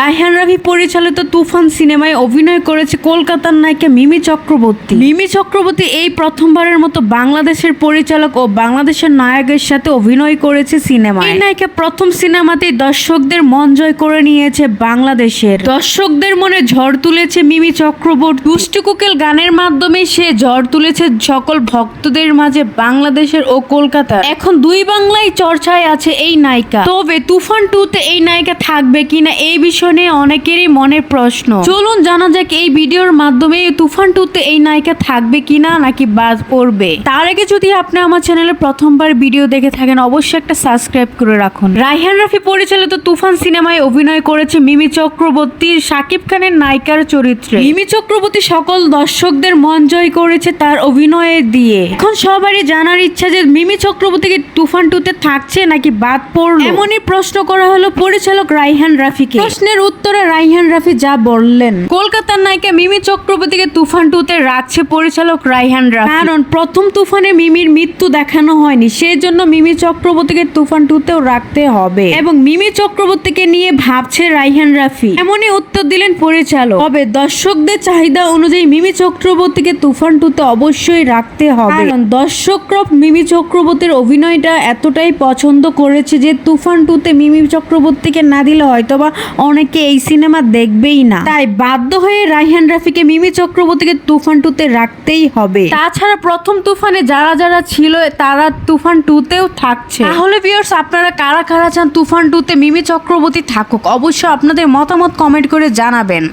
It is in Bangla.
রায়হান রাভি পরিচালিত তুফান সিনেমায় অভিনয় করেছে কলকাতার নায়িকা মিমি চক্রবর্তী। মিমি চক্রবর্তী এই প্রথমবারের মতো বাংলাদেশের পরিচালক ও বাংলাদেশের নায়কের সাথে অভিনয় করেছে সিনেমায়। এই নায়িকা প্রথম সিনেমাতেই দর্শকদের মন জয় করে নিয়েছে বাংলাদেশের। দর্শকদের মনে ঝড় তুলেছে মিমি চক্রবর্তী। দুষ্টু কুকেল গানের মাধ্যমে সে ঝড় তুলেছে সকল ভক্তদের মাঝে বাংলাদেশের ও কলকাতার। এখন দুই বাংলায় চর্চায় আছে এই নায়িকা। তবে তুফান টু তে এই নায়িকা থাকবে কিনা এই বিষয় নিয়ে অনেকেরই মনে প্রশ্ন। চলুন জানা যাক এই ভিডিওর মাধ্যমে তুফান টু তে এই নায়িকা থাকবে কিনা নাকি বাদ পড়বে। তার আগে যদি আপনি আমার চ্যানেলে প্রথমবার ভিডিও দেখে থাকেন, অবশ্যই একটা সাবস্ক্রাইব করে রাখুন। রাইহান রাফি পরিচালিত তুফান সিনেমায় অভিনয় করেছে মিমি চক্রবর্তী, শাকিব খানের নায়িকার চরিত্রে। মিমি চক্রবর্তী সকল দর্শকদের মন জয় করেছে তার অভিনয়ে দিয়ে। এখন সবারই জানার ইচ্ছা যে মিমি চক্রবর্তীকে তুফান টুতে থাকছে নাকি বাদ পড়ল? এমনই প্রশ্ন করা হলো পরিচালক রাইহান রাফিকে। প্রশ্নের উত্তরে রাইহান রাফি যা বললেন। কলকাতার নায়িকা মিমি চক্রবর্তীকে তুফান টুতে রাখছে পরিচালক রাইহান রাফি। কারণ প্রথম তুফানে মিমির মৃত্যু দেখানো হয়নি সেই জন্য মিমি চক্রবর্তীকে তুফান টুতেও রাখতে হবে। এবং মিমি চক্রবর্তীকে নিয়ে ভাবছে রাইহান রাফি। এমনই উত্তর দিলেন পরিচালক। তবে দর্শকদের চাহিদা অনুযায়ী মিমি চক্রবর্তীকে তুফান টুতে অবশ্যই রাখতে হবে। কারণ দর্শকরা মিমি চক্রবর্তীর অভিনয়টা এতটাই পছন্দ করেছে যে তুফান টুতে মিমি চক্রবর্তীকে না দিলে হয়তোবা অনেকে এই সিনেমা দেখবেই না। তাই বাধ্য হয়ে রাইহান রাফিকে মিমি চক্রবর্তীকে তুফান টুতে রাখতেই হবে। তাছাড়া প্রথম তুফানে যারা যারা ছিল, তারা তুফান টুতেও থাকছে। তাহলে ভিউয়ার্স আপনারা কারা কারা চান তুফান টুতে মিমি চক্রবর্তী থাকুক? অবশ্যই আপনাদের মতামত কমেন্ট করে জানাবেন।